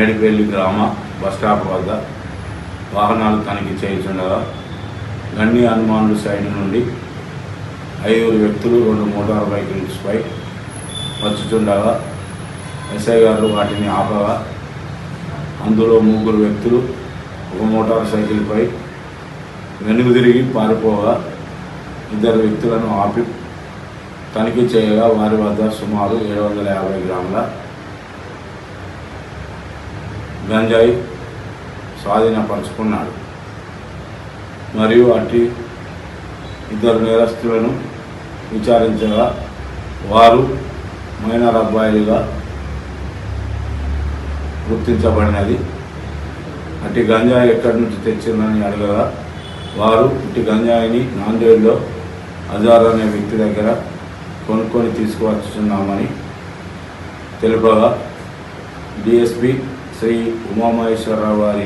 మేడిపల్లి గ్రామ బస్టాప్ వద్ద వాహనాలు తనిఖీ చేయించుండగా గన్ని అనుమానుల సైడ్ నుండి ఐదుగురు వ్యక్తులు రెండు మోటార్ బైకులపై వచ్చుచుండగా ఎస్ఐ గారు వాటిని ఆపగా అందులో ముగ్గురు వ్యక్తులు ఒక మోటార్ సైకిల్పై వెనుక తిరిగి పారిపోగా ఇద్దరు వ్యక్తులను ఆపి తనిఖీ చేయగా వారి వద్ద సుమారు ఏడు వందల యాభై గ్రాముల గంజాయి స్వాధీనపరుచుకున్నాడు మరియు అట్టి ఇద్దరు నేరస్తులను విచారించగా వారు మైనర్ అబ్బాయిలుగా గుర్తించబడినది. అట్టి గంజాయి ఎక్కడి నుంచి తెచ్చిందని అడగగా వారు ఇటు గంజాయిని నాందేడ్లో అజార్ అనే వ్యక్తి దగ్గర కొనుక్కొని తీసుకువచ్చుతున్నామని తెలుపగా డిఎస్పి శ్రీ ఉమామహేశ్వరరావు వారి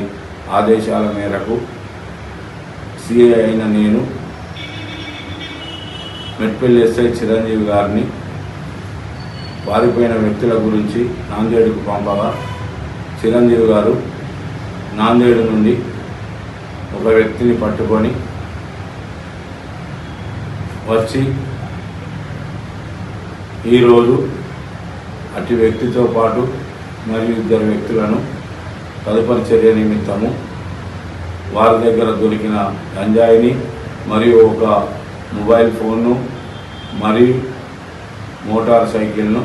ఆదేశాల మేరకు సిఐ అయిన నేను మెట్పల్లి ఎస్ఐ చిరంజీవి గారిని పారిపోయిన వ్యక్తుల గురించి నాందేడుకు పంపగా చిరంజీవి గారు నాందేడు నుండి ఒక వ్యక్తిని పట్టుకొని వచ్చి ఈరోజు అటు వ్యక్తితో పాటు మరియు ఇద్దరు వ్యక్తులను తదుపరి చర్య నిమిత్తము వారి దగ్గర దొరికిన గంజాయిని మరియు ఒక మొబైల్ ఫోన్ను మరియు మోటార్ సైకిల్ను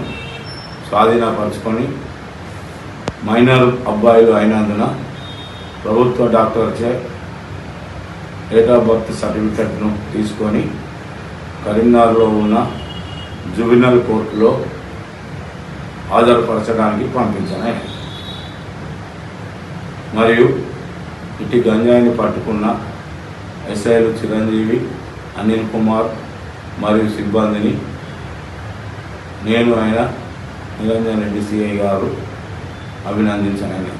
స్వాధీనపరుచుకొని మైనర్ అబ్బాయిలు అయినందున ప్రభుత్వ డాక్టర్చే డేట్ ఆఫ్ బర్త్ సర్టిఫికెట్ను తీసుకొని కరీంనగర్లో ఉన్న జుబినల్ కోర్టులో హాజరుపరచడానికి పంపించనే. మరియు ఇటు గంజాయిని పట్టుకున్న ఎస్ఐలు చిరంజీవి అనిల్ కుమార్ మరియు సిబ్బందిని నేను ఆయన నిరంజన్ రెడ్డి సిఐ గారు అభినందించనని.